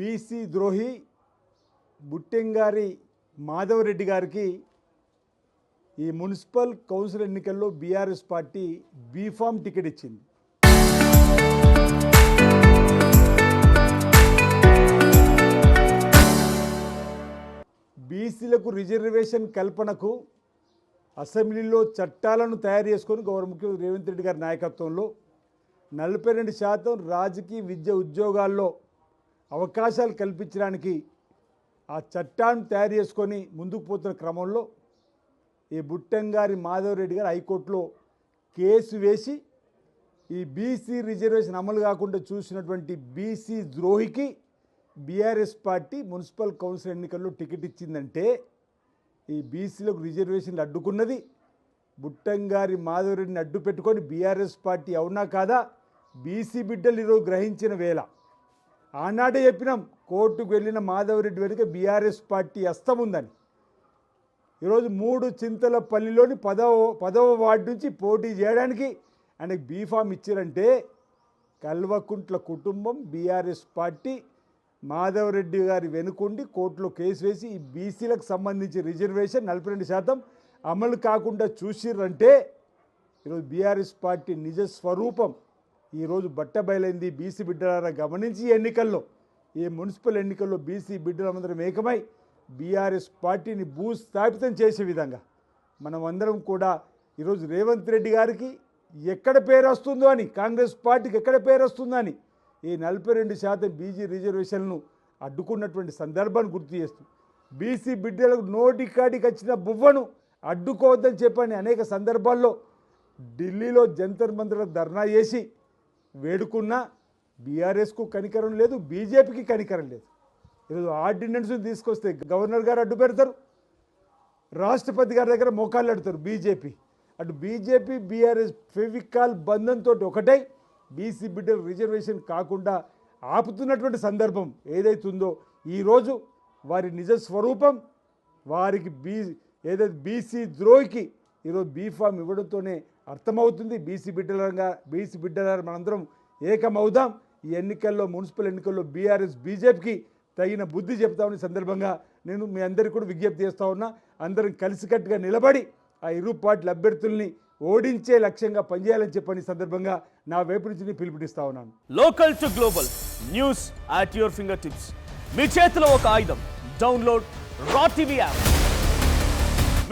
BC ద్రోహి బుట్టెంగారి మాధవరెడ్డి గారికి ఈ మున్సిపల్ కౌన్సిల్ ఎన్నికల్లో BRS party B form ticket ఇచ్చింది. బీసీలకు రిజర్వేషన్ కల్పనకు అసెంబ్లీలో చట్టాలను తయారు చేసుకొని గౌరవ ముఖ్యమంత్రి రేవంత్ రెడ్డి గారి నాయకత్వంలో నలభై రెండు శాతం రాజకీయ విద్య ఉద్యోగాల్లో అవకాశాలు కల్పించడానికి ఆ చట్టాన్ని తయారు చేసుకొని ముందుకు పోతున్న క్రమంలో ఈ బుట్టంగారి మాధవరెడ్డి గారు హైకోర్టులో కేసు వేసి ఈ బీసీ రిజర్వేషన్ అమలు కాకుండా చూసినటువంటి బీసీ ద్రోహికి బీఆర్ఎస్ పార్టీ మున్సిపల్ కౌన్సిల్ ఎన్నికల్లో టికెట్ ఇచ్చిందంటే ఈ బీసీలకు రిజర్వేషన్లు అడ్డుకున్నది బుట్టంగారి మాధవరెడ్డిని అడ్డు పెట్టుకొని బీఆర్ఎస్ పార్టీ అవునా కాదా? బీసీ బిడ్డలు ఈరోజు గ్రహించిన వేళ. ఆనాడే చెప్పినాం కోర్టుకు వెళ్ళిన మాధవరెడ్డి వెనుక బీఆర్ఎస్ పార్టీ అస్తం ఉందని. ఈరోజు మూడు చింతలపల్లిలోని పదవ పదవ వార్డు నుంచి పోటీ చేయడానికి ఆయనకు బీఫామ్ ఇచ్చారంటే కల్వకుంట్ల కుటుంబం బీఆర్ఎస్ పార్టీ మాధవరెడ్డి గారి వెనుకుండి కోర్టులో కేసు వేసి ఈ బీసీలకు సంబంధించి రిజర్వేషన్ నలభై రెండు శాతం అమలు కాకుండా చూసిర్రంటే ఈరోజు బీఆర్ఎస్ పార్టీ నిజ స్వరూపం ఈరోజు బట్టబయలైంది బీసీ బిడ్డలారా గమనించి ఎన్నికల్లో. ఈ మున్సిపల్ ఎన్నికల్లో బీసీ బిడ్డలందరం ఏకమై బీఆర్ఎస్ పార్టీని భూస్థాపితం చేసే విధంగా మనం అందరం కూడా ఈరోజు రేవంత్ రెడ్డి గారికి ఎక్కడ పేరు వస్తుందో అని కాంగ్రెస్ పార్టీకి ఎక్కడ పేరు వస్తుందో అని ఈ నలభై రెండు శాతం బీజీ రిజర్వేషన్లను అడ్డుకున్నటువంటి సందర్భాన్ని గుర్తు చేస్తూ బీసీ బిడ్డలకు నోటి కాడికి వచ్చిన బువ్వను అడ్డుకోవద్దని చెప్పని అనేక సందర్భాల్లో ఢిల్లీలో జంతర్ మంత్రులకు ధర్నా చేసి వేడుకున్నా బీఆర్ఎస్కు కనికరం లేదు బీజేపీకి కనికరం లేదు. ఈరోజు ఆర్డినెన్స్ తీసుకొస్తే గవర్నర్ గారు అడ్డు పెడతారు రాష్ట్రపతి గారి దగ్గర మోకాళ్ళు అడుతారు బీజేపీ. అటు బీజేపీ బీఆర్ఎస్ ఫెవికాల్ బంధంతో ఒకటై బీసీ బిడ్డలు రిజర్వేషన్ కాకుండా ఆపుతున్నటువంటి సందర్భం ఏదైతుందో ఈరోజు వారి నిజ స్వరూపం వారికి బీ ఏదైతే బీసీ ద్రోహికి ఈరోజు బీఫామ్ ఇవ్వడంతోనే అర్థమవుతుంది. బీసీ బిడ్డలంగా బీసీ బిడ్డల మనందరం ఏకమవుదాం. ఈ ఎన్నికల్లో మున్సిపల్ ఎన్నికల్లో బీఆర్ఎస్ బీజేపీకి తగిన బుద్ధి చెప్తామని సందర్భంగా నేను మీ అందరికీ కూడా విజ్ఞప్తి చేస్తూ ఉన్నా. అందరం కలిసికట్టుగా నిలబడి ఆ ఇరు పార్టీల అభ్యర్థుల్ని ఓడించే లక్ష్యంగా పనిచేయాలని చెప్పని సందర్భంగా నా వైపు నుంచి నేను పిలుపునిస్తా ఉన్నాను. Local to global news at your finger tips మీ చేతిలో ఒక ఆయుధం. Download Raw TV app